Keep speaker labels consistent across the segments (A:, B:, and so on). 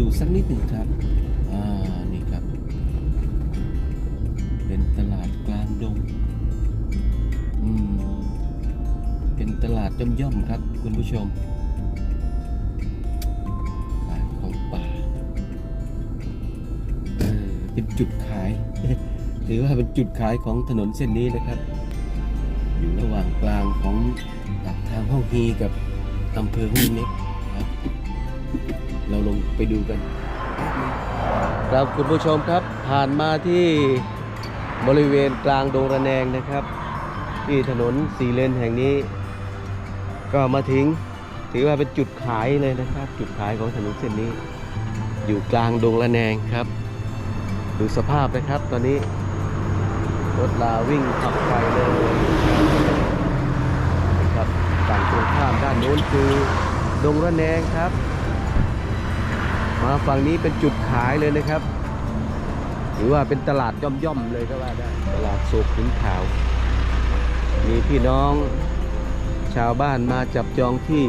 A: ดูสักนิดหนึ่งครับ อ่า นี่ครับ เป็นตลาดกลางดง อืม เป็นตลาดย่อมๆครับ คุณผู้ชมขายของป่า เออ เป็นจุดขาย ถือว่าเป็นจุดขายของถนนเส้นนี้นะครับ อยู่ระหว่างกลางของปากทางห้องฮีกับอำเภอห้วยเม็กครับ เราลงไปดูกัน ครับคุณผู้ชมครับผ่านมาที่บริเวณกลางดงระแนงนะครับ ที่ถนนสี่เลนแห่งนี้ ก็มาถึงถือว่าเป็นจุดขายเลยนะครับ จุดขายของถนนเส้นนี้ อยู่กลางดงระแนงครับ ดูสภาพนะครับตอนนี้รถลาวิ่งขับไปเลยนะครับฝั่งตรงข้ามด้านโน้นคือดงระแนงครับ มาฝั่งนี้เป็นจุดขายเลยนะครับ หรือว่าเป็นตลาดย่อมๆเลยก็ว่าได้ ตลาดโศกหินขาว มีพี่น้องชาวบ้านมาจับจองที่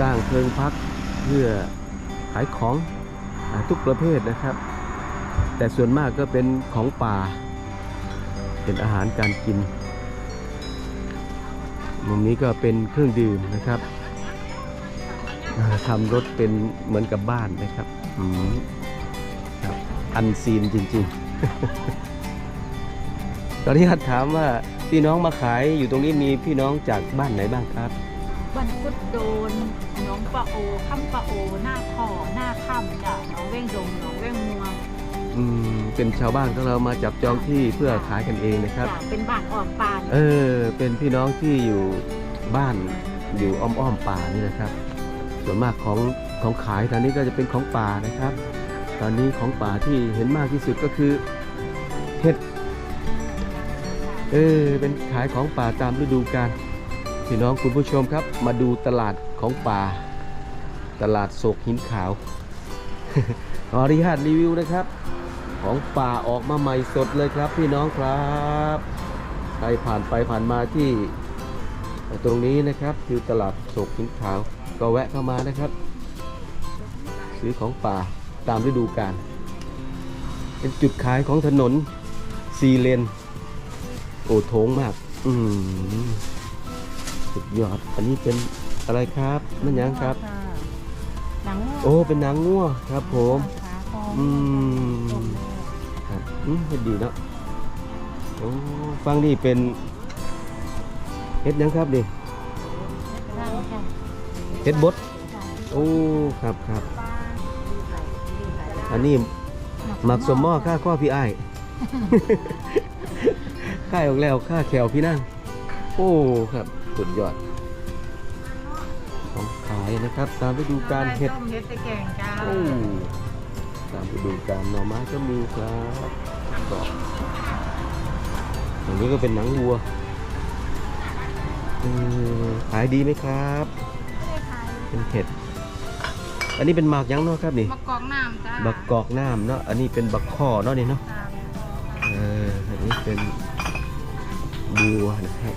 A: สร้างเพิงพักเพื่อขายของอทุกประเภทนะครับ แต่ส่วนมากก็เป็นของป่า เป็นอาหารการกินมุมนี้ก็เป็นเครื่องดื่มนะครับ ทำรถเป็นเหมือนกับบ้านนะครับอืมครับอันซีนจริง ๆ ตอนนี้ถามว่าพี่น้องมาขายอยู่ตรงนี้มีพี่น้องจากบ้านไหนบ้างครับ
B: บันพุดโดนหน้องปะโอค่ำปะโอ หน้าขอหน้าค่ำจ้ะหน้องเว้งดงหน้องเว้งมัว
A: อืมเป็นชาวบ้านของเรามาจับจองที่เพื่อขายกันเองนะครับ
B: จ้ะเป็นบ้านอ่อมปาน
A: เออ เป็นพี่น้องที่อยู่บ้านอยู่อ้อมอ้อมๆป่านี่นะครับ ส่วนมากของของขายตอนนี้ก็จะเป็นของป่านะครับ ตอนนี้ของป่าที่เห็นมากที่สุดก็คือเห็ดเออเป็นขายของป่าตามฤดูกาลพี่น้องคุณผู้ชมครับ มาดูตลาดของป่า ตลาดโศกหินขาวขออนุญาตรีวิวนะครับ ของป่าออกมาใหม่สดเลยครับ พี่น้องครับใครผ่านไปผ่านมาที่ตรงนี้นะครับคือตลาดโศกหินขาว ก็แวะเข้ามานะครับ ซื้อของป่าตามฤดูกาลเป็นจุดขายของถนนซีเลน โอโถงมาก อืมสุดยอด อันนี้เป็นอะไรครับนั่นยังครับะ
B: หนัง
A: โอ้ เป็นนางงัวครับ ผม
B: ขาคอ
A: อืมครับอืมเฮ็ดดีเนาะโอ้ฟังนี่เป็นเฮ็ดหยังครับนี่
B: ได้ค่ะ
A: เฮ็ดบด
B: จ้ะ
A: โอ้ครับครับ
B: ปลาดีไก่ดีไก่
A: อันนี้หมักสมหม้อค่าข้อพี่อ้ายค่ายออกแล้วค่าแขวพี่นั่งโอ้ครับสุดยอดของขายนะครับ ตามฤดูกาลเห็ด
B: ต้มเห็ดตะแกงจ้า
A: โอ้ตามฤดูกาลหน่อไม้ก็มีครับก็อันนี้ก็เป็นหนังวัวเออขายดีไหมครับ เป็นเห็ด อันนี้เป็นหมากหยังเนาะครับนี่
B: มะกอกน้ำจ้า
A: บักกอกน้ำเนาะ อันนี้เป็นบักข้อเนาะนี่เนาะ
B: จ้า
A: เออ อันนี้เป็นบัวนะครับ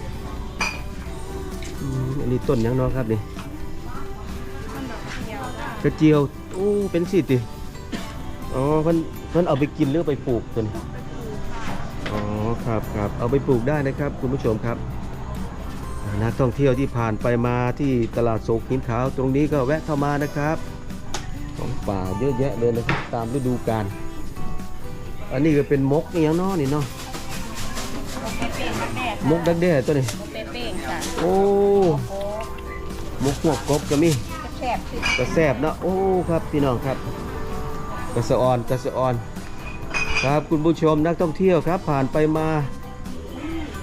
A: อืมอันนี้ต้นหยังเนาะครับนี่
B: ต้นดอกเขียวจ้าก
A: ระเจียวโอ้เป็นสิติอ๋อเพิ่นเพิ่นเอาไปกินหรือเอาไปปลูกตัวนี้อ๋อ ครับครับ เอาไปปลูกได้นะครับ คุณผู้ชมครับอ่า นักท่องเที่ยวที่ผ่านไปมาที่ตลาดโศกหินขาวตรงนี้ก็แวะเข้ามานะครับ ของป่าเยอะแยะเลยนะครับตามฤดูกาลอันนี้ก็เป็นมกนี่ยังเนาะนี่เนาะ
B: เป๊ะๆแม่
A: มกดักแด้ตัวนี้
B: เป๊ะๆจ้ะ
A: โอ้
B: โอ้
A: มกหัวกบก็มี
B: แซ่บสิ
A: กระแซบเนาะโอ้ครับพี่น้องครับกระสะออนกระสะออน ครับคุณผู้ชมนักท่องเที่ยวครับผ่านไปมา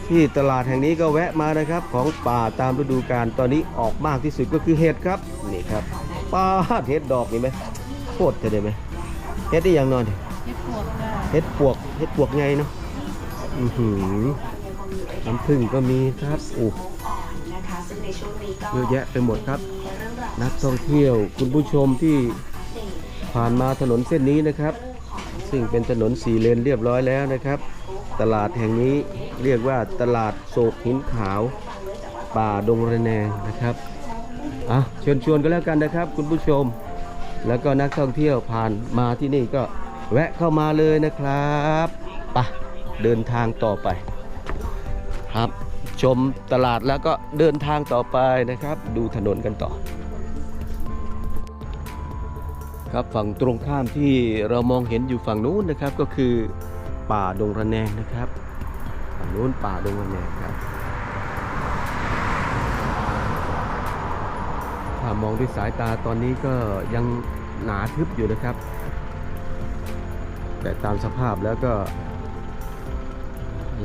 A: ที่ตลาดแห่งนี้ก็แวะมานะครับ ของป่าตามฤดูกาลตอนนี้ออกมากที่สุดก็คือเห็ดครับนี่ครับป้าดเห็ดดอกนี่ไหมโคตรจะได้ไหมเห็ดได้อย่างนอน
B: เห็ดปวกจ้า
A: เห็ดปวกเห็ดปวกไงเนาะอือหือน้ำผึ้งก็มีครับโอ้เยอะแยะไปหมดครับ นักท่องเที่ยวคุณผู้ชมที่ผ่านมาถนนเส้นนี้นะครับ ซึ่งเป็นถนนสี่เลนเรียบร้อยแล้วนะครับ ตลาดแห่งนี้เรียกว่าตลาดโศกหินขาว ป่าดงระแนงนะครับอะเชิญชวนกันแล้วกันนะครับ คุณผู้ชม แล้วก็นักท่องเที่ยวผ่านมาที่นี่ก็แวะเข้ามาเลยนะครับไปะเดินทางต่อไป ครับชมตลาดแล้วก็เดินทางต่อไปนะครับ ดูถนนกันต่อ ครับฝั่งตรงข้ามที่เรามองเห็นอยู่ฝั่งนู้นนะครับก็คือป่าดงระแนงนะครับฝั่งนู้นป่าดงระแนงครับถ้ามองด้วยสายตาตอนนี้ก็ยังหนาทึบอยู่นะครับ แต่ตามสภาพแล้วก็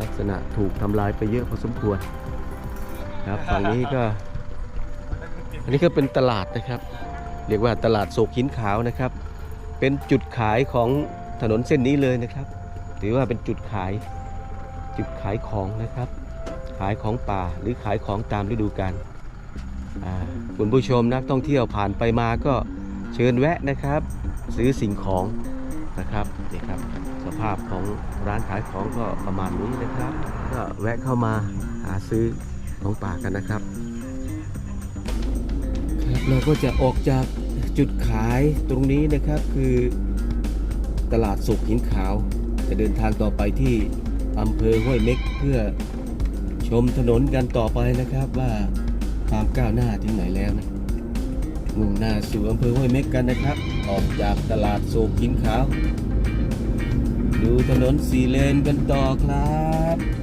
A: ลักษณะถูกทำลายไปเยอะพอสมควรครับฝั่งนี้ก็ อันนี้ก็เป็นตลาดนะครับ เรียกว่าตลาดโศกหินขาวนะครับ เป็นจุดขายของถนนเส้นนี้เลยนะครับ ถือว่าเป็นจุดขายจุดขายของนะครับ ขายของป่าหรือขายของตามฤดูกาลอ่าคุณผู้ชมนักท่องเที่ยวผ่านไปมาก็เชิญแวะนะครับ ซื้อสิ่งของนะครับนี่ครับ สภาพของร้านขายของก็ประมาณนี้นะครับ ก็แวะเข้ามาหาซื้อของป่ากันนะครับครับเราก็จะออกจาก จุดขายตรงนี้นะครับคือตลาดสุกหินขาว จะเดินทางต่อไปที่อำเภอห้วยเม็กเพื่อชมถนนกันต่อไปนะครับว่าความก้าวหน้าถึงไหนแล้วนะมุ่งหน้าสู่อำเภอห้วยเม็กกันนะครับ ออกจากตลาดโศกหินขาว ดูถนนสีเลนกันต่อครับ